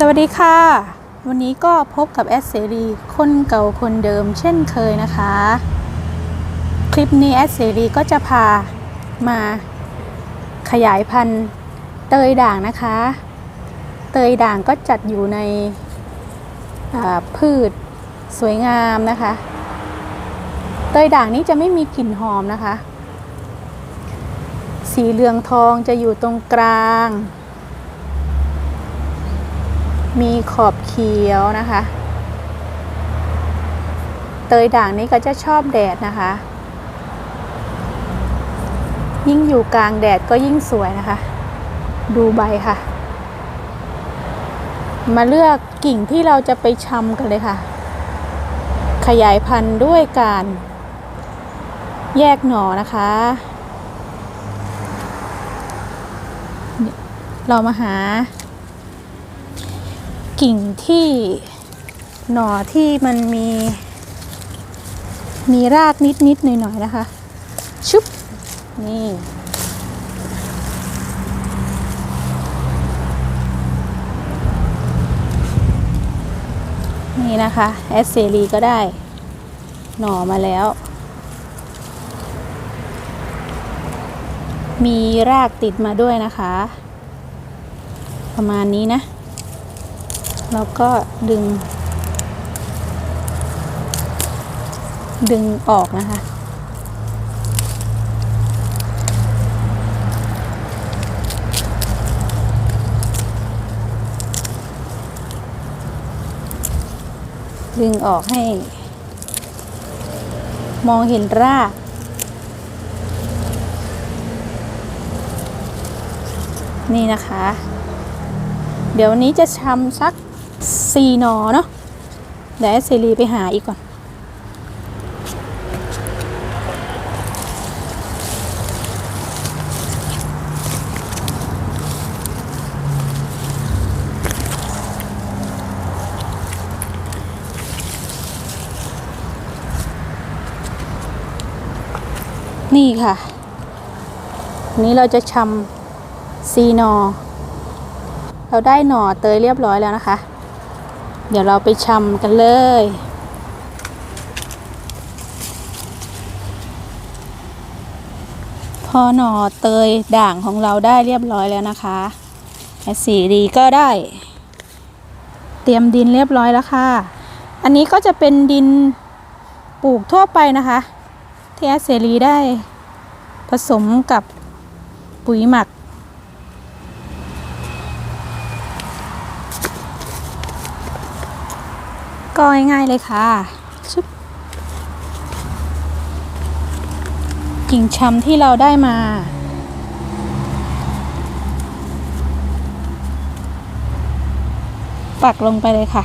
สวัสดีค่ะ วันนี้ก็พบกับแอดเสรีคนเก่าคนเดิมเช่นเคยนะคะ คลิปนี้แอดเสรีก็จะพามาขยายพันธุ์เตยด่างนะคะ เตยด่างก็จัดอยู่ในพืชสวยงามนะคะ เตยด่างนี้จะไม่มีกลิ่นหอมนะคะ สีเหลืองทองจะอยู่ตรงกลาง มีขอบเขียวนะคะ เตยด่างนี้ก็จะชอบแดดนะคะ ยิ่งอยู่กลางแดดก็ยิ่งสวยนะคะ ดูใบค่ะ มาเลือกกิ่งที่เราจะไปชำกันเลยค่ะ ขยายพันธุ์ด้วยการ แยกหน่อนะคะเรามาหา กิ่งที่หน่อที่มันมี มีรากนิดนิดๆหน่อยหน่อยๆนะคะ ชุบ นี่ นี่นะคะแอสเซรีก็ได้ หน่อมาแล้ว มีรากติดมาด้วยนะคะ ประมาณนี้นะ แล้วก็ดึง ดึงออกนะคะ ดึงออกให้ มองเห็นรากนี่นะคะ เดี๋ยววันนี้จะชำสัก สี่หนอเนาะเดี๋ยวแอดเซรีไปหาอีกก่อน นี่ค่ะ นี้เราจะชำซีนอ เราได้หน่อเตยเรียบร้อยแล้วนะคะ เดี๋ยวเราไปชำกันเลย พอหน่อเตยด่างของเราได้เรียบร้อยแล้วนะคะแอดสีดีก็ได้ เตรียมดินเรียบร้อยแล้วค่ะ อันนี้ก็จะเป็นดินปลูกทั่วไปนะคะที่แอดเสรีได้ผสมกับปุ๋ยหมัก ก็ง่ายๆเลยค่ะกิ่งชำที่เราได้มา ปักลงไปเลยค่ะ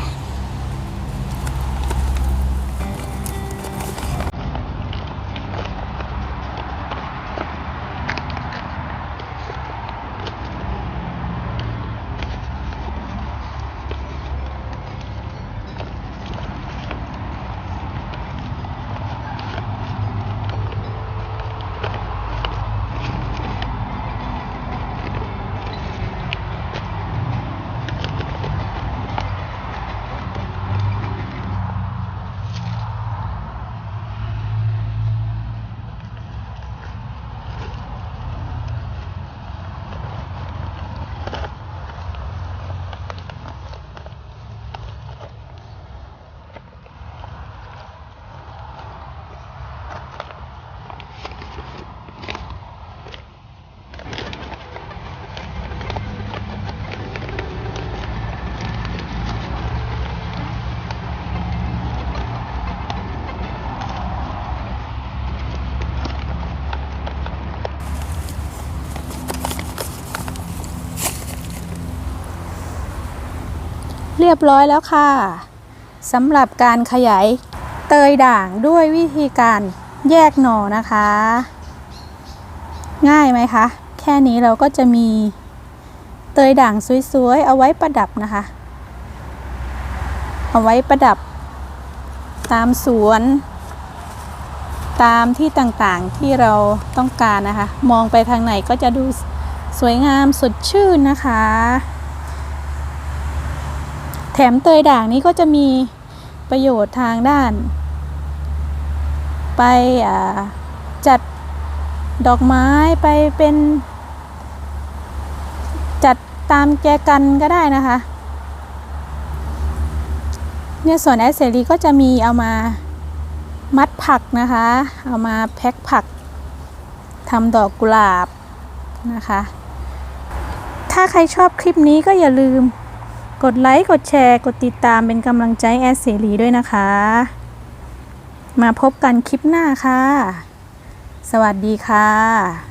เรียบร้อยแล้วค่ะสำหรับการขยายเตยด่างด้วยวิธีการแยกหน่อนะคะ ง่ายไหมคะ แค่นี้เราก็จะมีเตยด่างสวยๆ เอาไว้ประดับนะคะ เอาไว้ประดับ ตามสวน ตามที่ต่างๆที่เราต้องการนะคะ มองไปทางไหนก็จะดูสวยงามสดชื่นนะคะ แถมเตยด่างนี้ก็จะมีประโยชน์ทางด้าน ไปจัดดอกไม้ไปเป็นจัดตามแจกันก็ได้นะคะเนี่ยส่วนแอสเซรีก็จะมีเอามามัดผักนะคะ เอามาแพ็คผักทำดอกกุหลาบนะคะ ถ้าใครชอบคลิปนี้ก็อย่าลืม กดไลค์ กดแชร์ กดติดตามเป็นกำลังใจแอสเซรีด้วยนะคะ มาพบกันคลิปหน้าค่ะ สวัสดีค่ะ